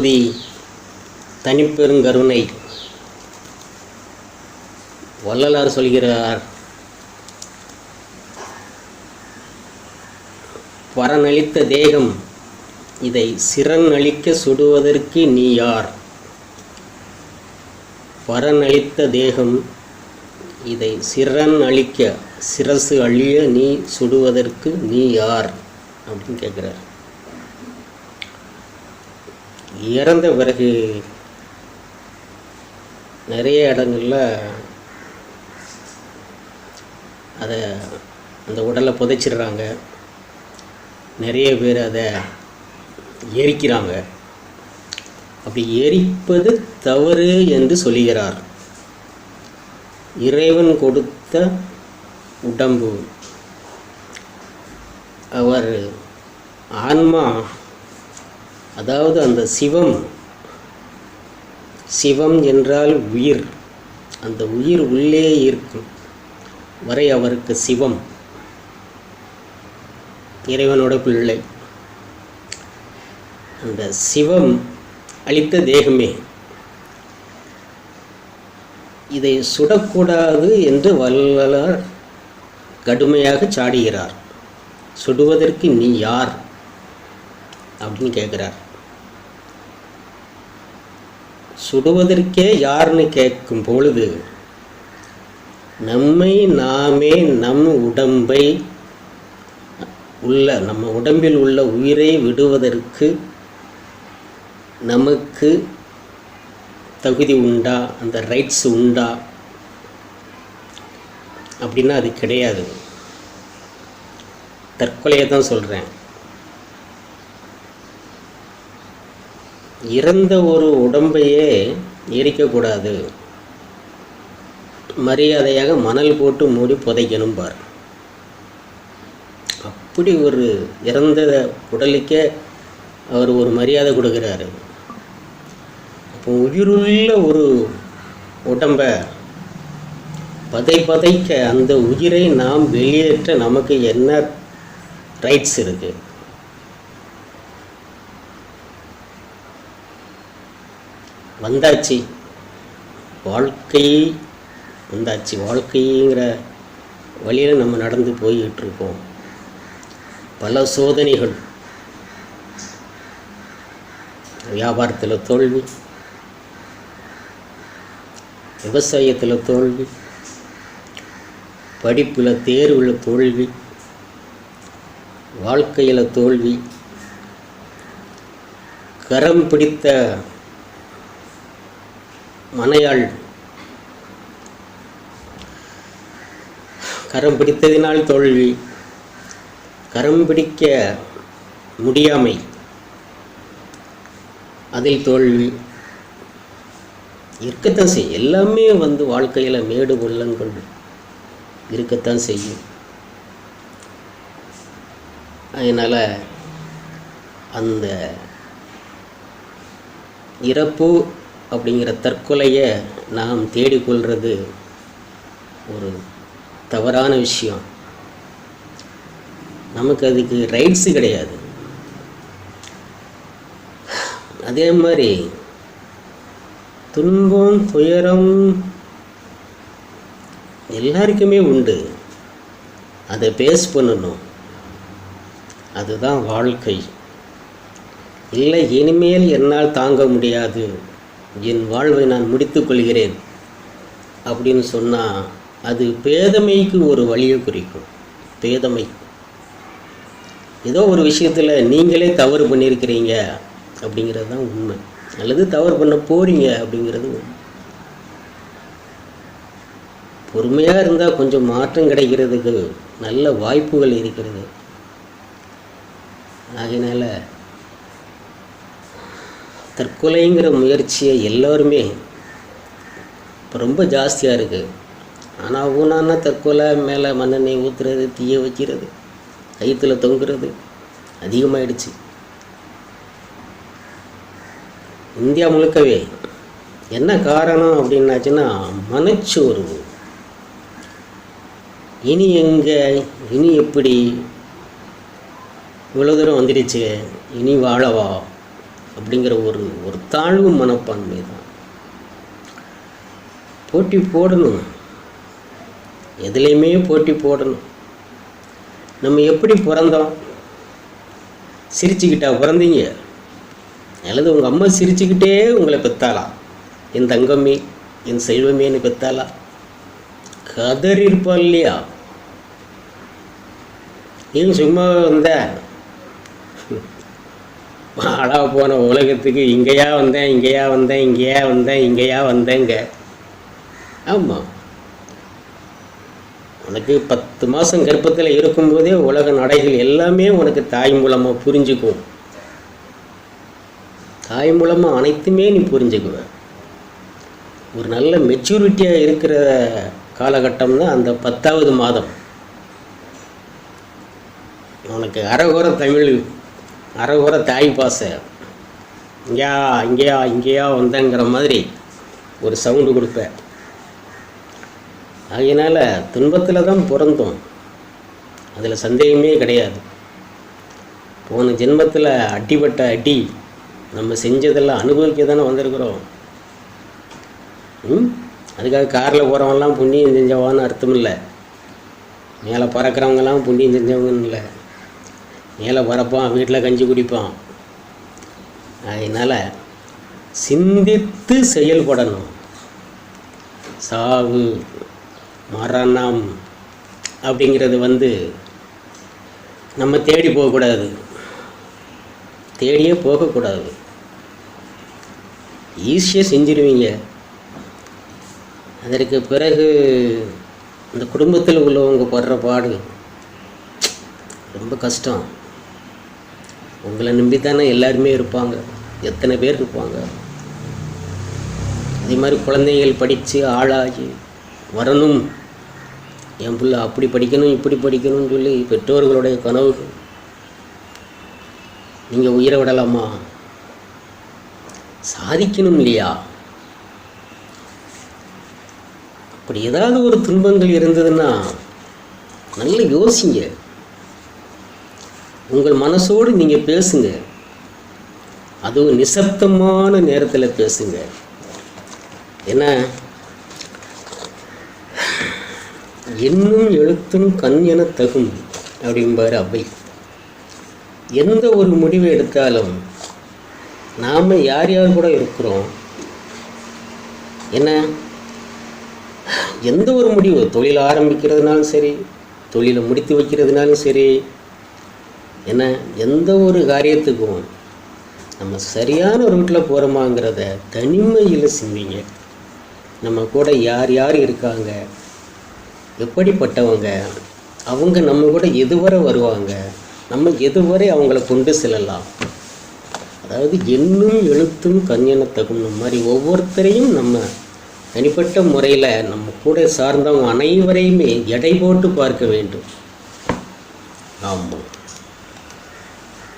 தி தனிப்பெருங்கருணை வள்ளலார் சொல்கிறார் பரனளித்த தேகம் இதை சிறன் அழிக்க சுடுவதற்கு நீ யார்? பரனளித்த தேகம் இதை சிறன் அழிக்க சிரசு அழிய நீ சுடுவதற்கு நீ யார்? அப்படின்னு கேட்குறார். இறந்த பிறகு நிறைய இடங்களில் அதை அந்த உடலை புதைச்சிடுறாங்க. நிறைய பேர் அதை எரிக்கிறாங்க. அப்படி எரிப்பது தவறு என்று சொல்லுகிறார் இறைவன் கொடுத்த உடம்பு. அவர் ஆன்மா அதாவது அந்த சிவம் சிவம் என்றால் உயிர். அந்த உயிர் உள்ளே இருக்கும். வரை அவருக்கு சிவம். இறைவனோட பிள்ளை. அந்த சிவம் அளித்த தேகமே. இதை சுடக்கூடாது என்று வள்ளலார் கடுமையாக சாடுகிறார். சுடுவதற்கு நீ யார்? அப்படின்னு கேட்குறார். சுடுவதற்கே யாருன்னு கேட்கும் பொழுது நம்மை நாமே நம் உடம்பை உள்ள நம்ம உடம்பில் உள்ள உயிரை விடுவதற்கு நமக்கு தகுதி உண்டா? அந்த ரைட்ஸ் உண்டா? அப்படின்னா அது கிடையாது. தற்கொலையை தான் சொல்கிறேன் இறந்த ஒரு உடம்பையே எரிக்கக்கூடாது. மரியாதையாக மணல் போட்டு மூடி புதைக்கணும் பார். அப்படி ஒரு இறந்த உடலுக்கே அவர் ஒரு மரியாதை கொடுக்குறாரு. அப்போ உயிருள்ள ஒரு உடம்ப பதை பதைக்க அந்த உயிரை நாம் வெளியேற்ற நமக்கு என்ன ரைட்ஸ் இருக்குது வந்தாச்சு. வாழ்க்கை வந்தாச்சு. வாழ்க்கைங்கிற வழியில் நம்ம நடந்து போய்கிட்டுருக்கோம் பல சோதனைகள். வியாபாரத்தில் தோல்வி. விவசாயத்தில் தோல்வி. படிப்பில் தேர்வில் தோல்வி. வாழ்க்கையில் தோல்வி. கரம் பிடித்த மனையாள். கரம் பிடித்ததினால் தோல்வி. கரம் பிடிக்க முடியாமை. அதில் தோல்வி. இருக்கத்தான் செய்யும். எல்லாமே வந்து வாழ்க்கையில் மேடு உள்ளங்கள் இருக்கத்தான் செய்யும். அதனால் அந்த இறப்பு அப்படிங்கிற தற்கொலையை நாம் தேடிக்கொள்வது ஒரு தவறான விஷயம். நமக்கு அதுக்கு ரைட்ஸு கிடையாது. அதே மாதிரி துன்பம் துயரம் எல்லாருக்குமே உண்டு. அதை பேஸ் பண்ணணும். அதுதான் வாழ்க்கை. இல்லை இனிமேல் என்னால் தாங்க முடியாது. என் வாழ்வை நான் முடித்து கொள்கிறேன் அப்படின்னு சொன்னால் அது பேதமைக்கு ஒரு வழியை குறிக்கும். பேதமை. ஏதோ ஒரு விஷயத்தில் நீங்களே தவறு பண்ணியிருக்கிறீங்க அப்படிங்கிறது தான் உண்மை. அல்லது தவறு பண்ண போகிறீங்க அப்படிங்கிறது உண்மை. பொறுமையாக இருந்தால் கொஞ்சம் மாற்றம் கிடைக்கிறதுக்கு நல்ல வாய்ப்புகள் இருக்கிறது. அதனால் தற்கொலைங்கிற முயற்சியை எல்லோருமே இப்போ ரொம்ப ஜாஸ்தியாக இருக்குது ஆனால் ஊனான தற்கொலை மேலே மண்ணெண்ணெய் ஊற்றுறது தீய வைக்கிறது கயிற்றுல தொங்குறது அதிகமாகிடுச்சு இந்தியா முழுக்கவே என்ன காரணம் அப்படின்னாச்சுன்னா மனச்சோர்வு. இனி எங்கே இனி எப்படி? இவ்வளோ தூரம் வந்துடுச்சு. இனி வாழவா? அப்படிங்கிற ஒரு ஒரு தாழ்வு மனப்பான்மை தான். போட்டி போடணும். எதுலேயுமே போட்டி போடணும். நம்ம எப்படி பிறந்தோம்? சிரிச்சுக்கிட்டா பிறந்தீங்க. அல்லது உங்கள் அம்மா சிரிச்சுக்கிட்டே உங்களை பெத்தாளா? என் தங்கம்மி என் செல்வமேன்னு பெத்தாளா? கதறி இருப்பா இல்லையா? ஏன் சும்மா வந்த? ஆளா போன உலகத்துக்கு இங்கேயா வந்தேன் இங்கேயா வந்தேன் இங்கேயா வந்தேன் இங்கேயா வந்தேங்க. ஆமாம் உனக்கு பத்து மாதம் கர்ப்பத்தில் இருக்கும்போதே உலக நடைகள் எல்லாமே உனக்கு தாய் மூலமாக புரிஞ்சுக்கும். தாய் மூலமாக அனைத்துமே நீ புரிஞ்சுக்குவ. ஒரு நல்ல மெச்சூரிட்டியாக இருக்கிற காலகட்டம்னா அந்த பத்தாவது மாதம். உனக்கு அறகுற தமிழ் அரைகுறை தாய் பாச. இங்கேயா இங்கேயா இங்கேயா வந்தேங்கிற மாதிரி ஒரு சவுண்டு கொடுப்பேன் அதனால் துன்பத்தில் தான் பிறந்தோம். அதில் சந்தேகமே கிடையாது. போன ஜென்மத்தில் அடிபட்ட அடி நம்ம செஞ்சதெல்லாம் அனுபவிக்க தானே வந்திருக்கிறோம். ம்? அதுக்காக காரில் போகிறவங்கலாம் புண்ணியம் செஞ்சவான்னு அர்த்தம் இல்லை மேலே பறக்கிறவங்கலாம் புண்ணியம் செஞ்சவங்கன்னு இல்லை. மேலே பறப்பான் வீட்டில் கஞ்சி குடிப்பான். அதனால் சிந்தித்து செயல்படணும். சாவு மரணம் அப்படிங்கிறது வந்து நம்ம தேடி போகக்கூடாது. தேடியே போகக்கூடாது. ஈஸியாக செஞ்சிருவீங்க. அதற்கு பிறகு இந்த குடும்பத்தில் உள்ளவங்க படுற பாடு ரொம்ப கஷ்டம். உங்களை நம்பி தானே எல்லாருமே இருப்பாங்க. எத்தனை பேர் இருப்பாங்க? அதே மாதிரி குழந்தைகள் படித்து ஆளாகி வரணும். என் பிள்ளை அப்படி படிக்கணும் இப்படி படிக்கணும்னு சொல்லி பெற்றோர்களுடைய கனவுகள். நீங்கள் உயிரை விடலாமா? சாதிக்கணும் இல்லையா? அப்படி ஏதாவது ஒரு துன்பங்கள் இருந்ததுன்னா நல்லா யோசிங்க. உங்கள் மனசோடு நீங்கள் பேசுங்க. அதுவும் நிசப்தமான நேரத்தில் பேசுங்க. என்ன என்னும் எழுத்தும் கண் என தகும் அப்படிம்பார் அவை எந்த ஒரு முடிவு எடுத்தாலும் நாம் யார் யார் கூட இருக்கிறோம் என்ன எந்த ஒரு முடிவு தொழில் ஆரம்பிக்கிறதுனாலும் சரி தொழிலை முடித்து வைக்கிறதுனாலும் சரி ஏன்னா எந்த ஒரு காரியத்துக்கும் நம்ம சரியான ரூட்டில் போகிறோமாங்கிறத தனிமையில் சிந்திங்க. நம்ம கூட யார் யார் இருக்காங்க? எப்படிப்பட்டவங்க? அவங்க நம்ம கூட எதுவரை வருவாங்க? நம்ம எதுவரை அவங்கள கொண்டு செல்லலாம்? அதாவது எண்ணும் எழுத்தும் கஞ்சன தகுந்த மாதிரி ஒவ்வொருத்தரையும் நம்ம தனிப்பட்ட முறையில் நம்ம கூட சார்ந்தவங்க அனைவரையுமே எடை போட்டு பார்க்க வேண்டும். ஆமாம்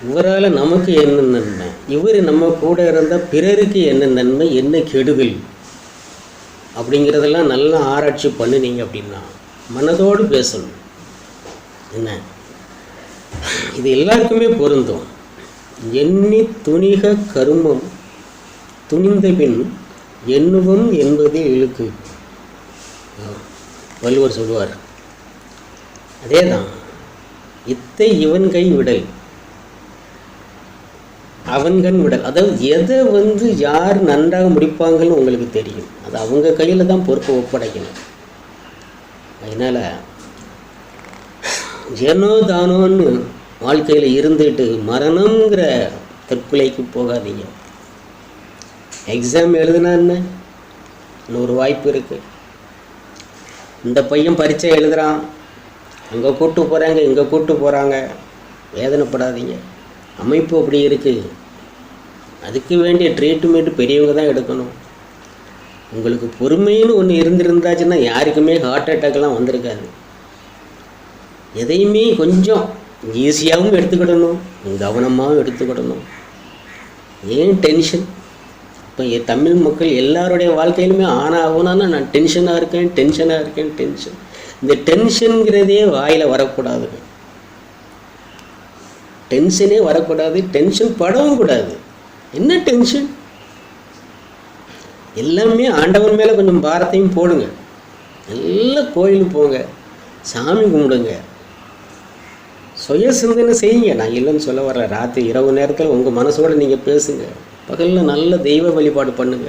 இவரால் நமக்கு என்ன நன்மை? இவர் நம்ம கூட இருந்தால் பிறருக்கு என்ன நன்மை என்ன கெடுதல்? அப்படிங்கிறதெல்லாம் நல்லா ஆராய்ச்சி பண்ணுனீங்க அப்படின்னா மனதோடு பேசணும். என்ன? இது எல்லாருக்குமே பொருந்தும். எண்ணி துணிக கருமம் துணிந்த பின் எண்ணுவம் என்பதே இழுக்கு. வள்ளுவர் சொல்லுவார். அதே தான் இத்தை இவன் கை விடல். அவன்கண் விடல் அதாவது எதை வந்து யார் நன்றாக முடிப்பாங்கன்னு உங்களுக்கு தெரியும். அது அவங்க கையில் தான் பொறுப்பை ஒப்படைக்கணும். அதனால் ஏனோ தானோன்னு வாழ்க்கையில் இருந்துட்டு மரணங்கிற தற்கொலைக்கு போகாதீங்க. எக்ஸாம் எழுதுனா என்ன? இன்னொரு வாய்ப்பு இருக்குது இந்த பையன் பரீட்சை எழுதுகிறான் அங்கே கூப்பிட்டு போகிறாங்க இங்கே கூப்பிட்டு போகிறாங்க வேதனைப்படாதீங்க. அமைப்பு அப்படி இருக்குது அதுக்கு வேண்டிய ட்ரீட்மெண்ட் பெரியவங்க தான் எடுக்கணும். உங்களுக்கு பொறுமைன்னு ஒன்று இருந்திருந்தாச்சுன்னா யாருக்குமே ஹார்ட் அட்டாக்லாம் வந்திருக்காது. எதையுமே கொஞ்சம் ஈஸியாகவும் எடுத்துக்கிடணும் கவனமாகவும் எடுத்துக்கிடணும். ஏன் டென்ஷன் இப்போ என் தமிழ் மக்கள் எல்லாருடைய வாழ்க்கையிலுமே ஆனால் ஆகுனான்னா நான் டென்ஷனாக இருக்கேன் டென்ஷனாக இருக்கேன் டென்ஷன் இந்த டென்ஷனுங்கிறதே வாயில் வரக்கூடாதுங்க டென்ஷனே வரக்கூடாது டென்ஷன் படவும் கூடாது. என்ன டென்ஷன் எல்லாமே ஆண்டவன் மேலே கொஞ்சம் பாரத்தையும் போடுங்க. நல்லா கோயிலுக்கு போங்க. சாமி கும்பிடுங்க. சுய சிந்தனை செய்யுங்க. நான் இல்லைன்னு சொல்ல வரல. ராத்திரி இரவு நேரத்தில் உங்கள் மனசோட நீங்கள் பேசுங்க. பகலில் நல்ல தெய்வ வழிபாடு பண்ணுங்க.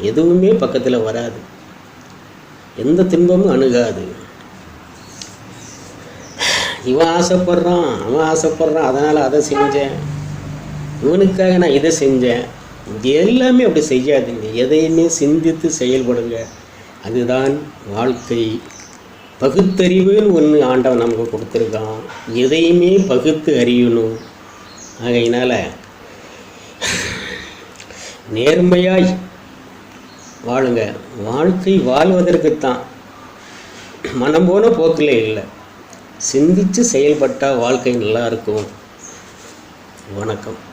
எதுவுமே பக்கத்தில் வராது. எந்த துன்பமும் அணுகாது. இவன் ஆசைப்படுறான் அவன் ஆசைப்படுறான். அதனால் அதை செஞ்சேன். இவனுக்காக நான் இதை செஞ்சேன். இது எல்லாமே அப்படி செய்யாதீங்க. எதையுமே சிந்தித்து செயல்படுங்க. அதுதான் வாழ்க்கை. பகுத்தறிவுன்னு ஒன்று ஆண்டவன் நமக்கு கொடுத்துருக்கான். எதையுமே பகுத்து அறியணும். ஆகையினால் நேர்மையாய் வாழுங்க. வாழ்க்கை வாழ்வதற்குத்தான். மனம் போன போக்கில் இல்லை. சிந்தித்து செயல்பட்டால் வாழ்க்கை நல்லா இருக்கும். வணக்கம்.